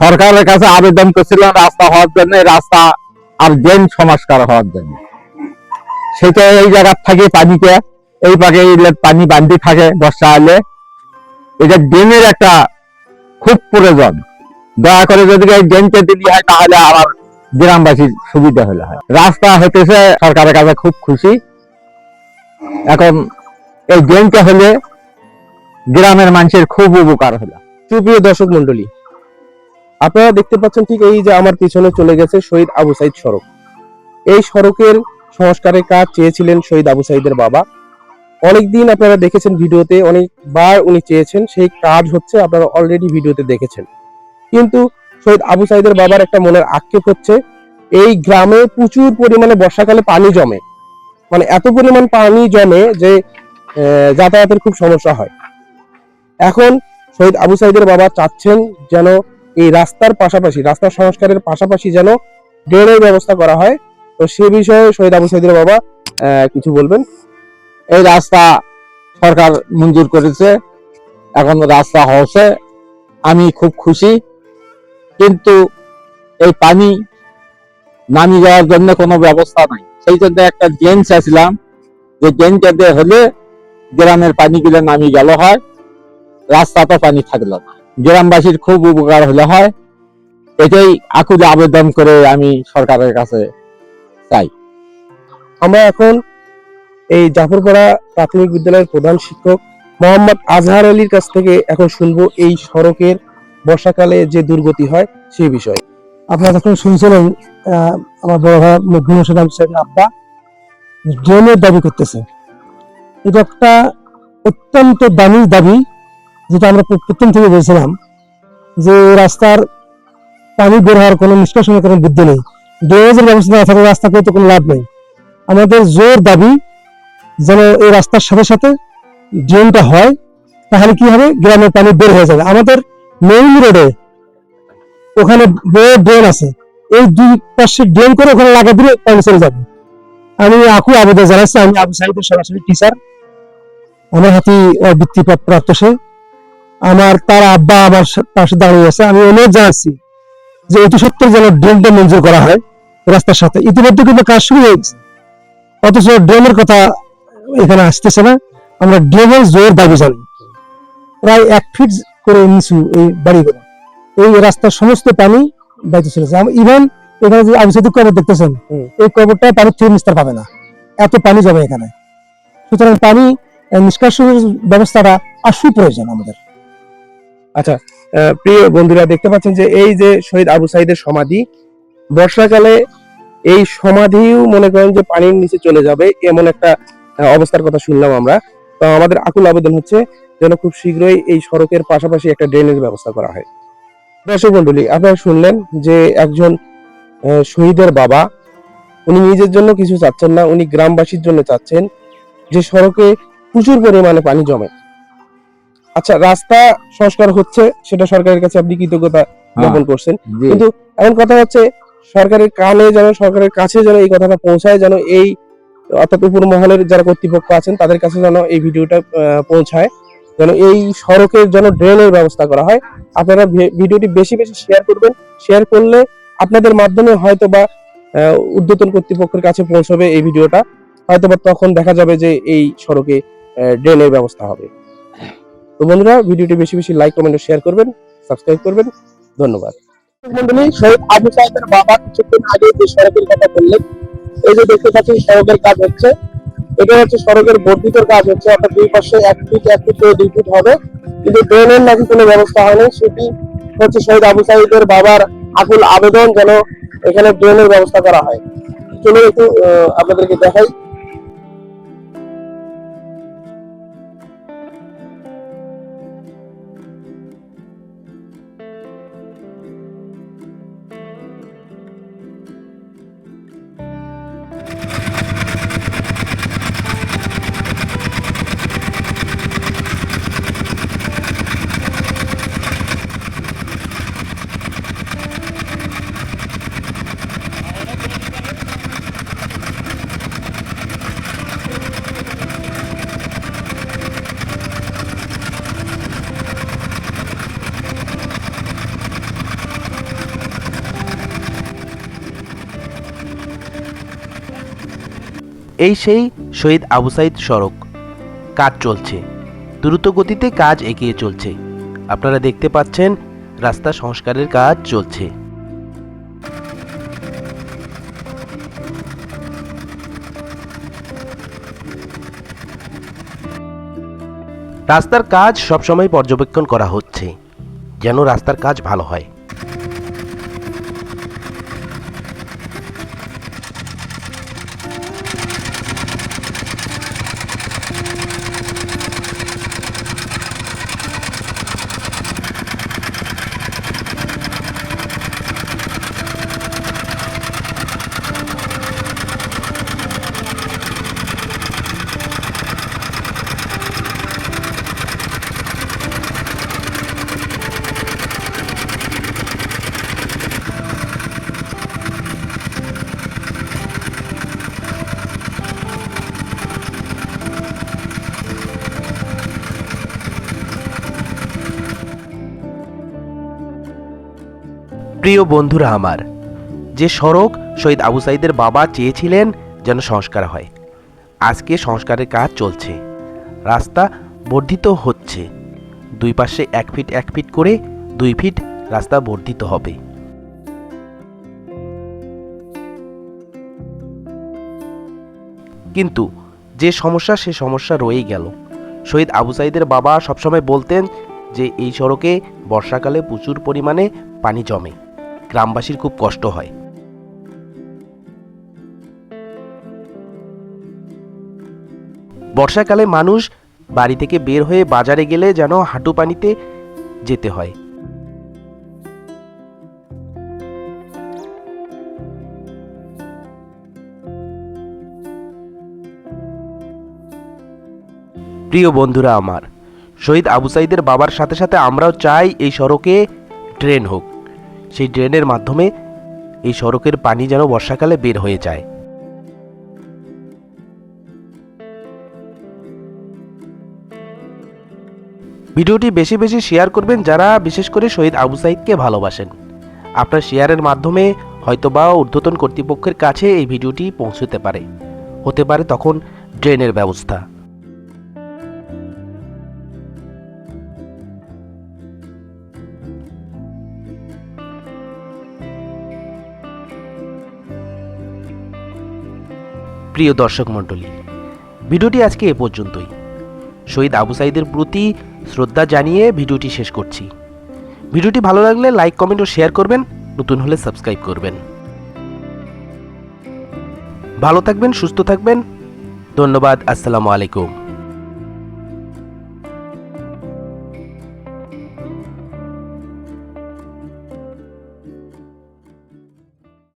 সরকারের কাছে আবেদন করছিলাম রাস্তা হওয়ার জন্য রাস্তা আর ড্রেন সংস্কার হওয়ার জন্য। সেটা এই জায়গার থেকে পানিতে, এই পাকে পানি বান্দি থাকে বর্ষা হলে। এটা ড্রেনের একটা খুব প্রয়োজন। দয়া করে যদি এই ড্রেনটা দিলি হয়, তাহলে আমার গ্রামবাসীর সুবিধা হলে হয়। রাস্তা হতেছে সরকারের কাছে খুব খুশি। এখন এই ড্রেনটা হলে গ্রামের মানুষের খুব উপকার হলো। সুপ্রিয় দর্শক মন্ডলী আপনারা দেখতে পাচ্ছেন ঠিক এই যে আমার পিছনে চলে গেছে শহীদ আবু সাইদ সড়ক। এই সড়কের সংস্কারের কাজ চেয়েছিলেন শহীদ আবু সাইদের বাবা। অনেকদিন আপনারা দেখেছেন ভিডিওতে, অনেকবার উনি চেয়েছেন, সেই কাজ হচ্ছে আপনারা অলরেডি ভিডিওতে দেখেছেন। কিন্তু শহীদ আবু সাইদের বাবার একটা মনের আক্ষেপ হচ্ছে, এই গ্রামে প্রচুর পরিমাণে বর্ষাকালে পানি জমে। মানে এত পরিমাণ পানি জমে যে যাতায়াতের খুব সমস্যা হয়। এখন শহীদ আবু সাইদের বাবা চাচ্ছেন যেন এই রাস্তার পাশাপাশি রাস্তার সংস্কারের পাশাপাশি যেন ড্রেনের ব্যবস্থা করা হয়। তো সে বিষয়ে শহীদ আবু সাইদের বাবা কিছু বলবেন? এই রাস্তা সরকার মঞ্জুর করেছে, এখন রাস্তা হচ্ছে আমি খুব খুশি। কিন্তু এই পানি নামি যাওয়ার জন্য কোনো ব্যবস্থা নাই। সেই জন্য একটা ড্রেন চাইছিলাম যে ড্রেনটা দিয়ে হলে গ্রামের পানিগুলো নামি গেল হয় রাস্তা তো পানি থাকল না। গ্রামবাসীর খুব উপকার হলে হয়। এটাই আকুল আবেদন করে আমি সরকারের কাছে চাই। আমরা এখন এই জাফরপাড়া প্রাথমিক বিদ্যালয়ের প্রধান শিক্ষক মোহাম্মদ আজহার আলীর কাছ থেকে এখন শুনব এই সড়কের বর্ষাকালে যে দুর্গতি হয় সেই বিষয়ে। আপনারা যখন শুনছিলেন আহ, আমার বড় ভাই মকবুল হোসেন আবু আব্বা ড্রেনের দাবি করতেছে। এটা একটা অত্যন্ত দামি দাবি যেটা আমরা প্র- প্রথম থেকে বলছিলাম যে রাস্তার পানি বের হওয়ার কোনো নিষ্কাশনের কোনো বুদ্ধি নেই। ড্রেনেজের ব্যবস্থা না থাকলে রাস্তা করতে কোনো লাভ নেই। আমাদের জোর দাবি যেন এই রাস্তার সাথে সাথে ড্রেনটা হয়, তাহলে কি হবে? গ্রামের পানি বের হয়ে যাবে। আমাদের মেইন রোডে ওখানে বড় ড্রেন আছে। এই দুই পাশে ড্রেন করে ওখানে লাগা দিলে পানি চলে যাবে। আমি আকু আবেদন জানাচ্ছি, আমি আবু সাইদের সরাসরি টিচার আমার হাতে বৃত্তি প্রাপ্ত সে। আমার তার আব্বা আমার পাশে দাঁড়িয়ে আছে আমি অনুরোধ জানাচ্ছি যে অতি সত্তর যেন ড্রেনটা মঞ্জুর করা হয় রাস্তার সাথে। ইতিমধ্যে কিন্তু কাজ শুরু হয়ে গেছে। অথচ ড্রেনের কথা এখানে আসতেছে না। আমরা ড্রেনের জোর দাবি জানি প্রায় এক ফিট করে নিচু এই বাড়িগুলো। এই রাস্তার সমস্ত পানি বাইতে চলেছে। ইভেন এখানে যে আবিষ্কৃত কবর দেখতেছেন এই কবরটা পানির থেকে নিস্তার পাবে না। এত পানি যাবে এখানে। সুতরাং পানি নিষ্কাশনের ব্যবস্থাটা আসু প্রয়োজন আমাদের। আচ্ছা প্রিয় বন্ধুরা, দেখতে পাচ্ছেন যে এই যে শহীদ আবু সাইদের সমাধি, বর্ষাকালে এই সমাধিও মনে করেন যে পানির নিচে চলে যাবে, এমন একটা অবস্থার কথা শুনলাম আমরা। তো আমাদের আকুল আবেদন হচ্ছে যেন খুব শীঘ্রই এই সড়কের পাশাপাশি একটা ড্রেনেজ ব্যবস্থা করা হয়। দর্শক মন্ডলী আপনারা শুনলেন যে একজন শহীদের বাবা, উনি নিজের জন্য কিছু চাচ্ছেন না, উনি গ্রামবাসীর জন্য চাচ্ছেন যে সড়কে প্রচুর পরিমাণে পানি জমে। আচ্ছা রাস্তা সংস্কার হচ্ছে সেটা সরকারের কাছে আপনি কৃতজ্ঞতা জ্ঞাপন করছেন। কিন্তু এখন কথা হচ্ছে সরকারের কানে যেন সরকারের কাছে যেন এই কথাটা পৌঁছায় যেন এই অর্থাৎ উপর মহলের যারা কর্তৃপক্ষ আছেন তাদের কাছে যেন এই ভিডিওটা পৌঁছায় যেন এই সড়কের যেন ড্রেনের ব্যবস্থা করা হয়। আপনারা ভিডিওটি বেশি বেশি শেয়ার করবেন। শেয়ার করলে আপনাদের মাধ্যমে হয়তো বা ঊর্ধ্বতন কর্তৃপক্ষের কাছে পৌঁছবে এই ভিডিওটা। হয়তো বা তখন দেখা যাবে যে এই সড়কে ড্রেনের ব্যবস্থা হবে। তো বন্ধুরা, ভিডিওটি বেশি বেশি লাইক কমেন্ট শেয়ার করবেন সাবস্ক্রাইব করবেন। ধন্যবাদ। কিন্তু ড্রেনের কোনো ব্যবস্থা শহীদ আবু বাবার আকুল আবেদন যেন এখানে ড্রেনের ব্যবস্থা করা হয়। চলুন একটু আপনাদেরকে দেখাই। এই সেই শহীদ আবু সাইদ সড়ক। কাজ চলছে। দ্রুত গতিতে কাজ এগিয়ে চলছে। আপনারা দেখতে পাচ্ছেন, রাস্তা সংস্কারের কাজ চলছে। রাস্তার কাজ সবসময় পর্যবেক্ষণ করা হচ্ছে, যেন রাস্তার কাজ ভালো হয়। প্রিয় বন্ধুরা আমার, যে সড়ক শহীদ আবু সাইদের বাবা চেয়েছিলেন যেন সংস্কার হয়। আজকে সংস্কারের কাজ চলছে। রাস্তা বর্ধিত হচ্ছে। দুই পাশে এক ফিট এক ফিট করে দুই ফিট রাস্তা বর্ধিত হবে। কিন্তু যে সমস্যা, সে সমস্যা রয়েই গেল। শহীদ আবু সাইদের বাবা সবসময় বলতেন যে, এই সড়কে বর্ষাকালে প্রচুর পরিমাণে পানি জমে। গ্রামবাসীর খুব কষ্ট হয়। বর্ষাকালে মানুষ বাড়ি থেকে বের হয়ে বাজারে গেলে যেন হাঁটু পানিতে যেতে হয়। প্রিয় বন্ধুরা আমার, শহীদ আবু সাইদের বাবার সাথে সাথে আমরাও চাই এই সড়কে ট্রেন হোক। সেই ড্রেনের মাধ্যমে এই সড়কের পানি যেন বর্ষাকালে বের হয়ে যায়। ভিডিওটি বেশি বেশি শেয়ার করবেন যারা বিশেষ করে শহীদ আবু সাইদকে ভালোবাসেন। আপনার শেয়ারের মাধ্যমে হয়তোবা ঊর্ধ্বতন কর্তৃপক্ষের কাছে এই ভিডিওটি পৌঁছতে পারে। হতে পারে তখন ড্রেনের ব্যবস্থা। প্রিয় দর্শক মণ্ডলী, ভিডিওটি আজকে এ পর্যন্তই। শহীদ আবু সাইদের প্রতি শ্রদ্ধা জানিয়ে ভিডিওটি শেষ করছি। ভিডিওটি ভালো লাগলে লাইক, কমেন্ট ও শেয়ার করবেন, নতুন হলে সাবস্ক্রাইব করবেন। ভালো থাকবেন, সুস্থ থাকবেন। ধন্যবাদ, আসসালামু আলাইকুম।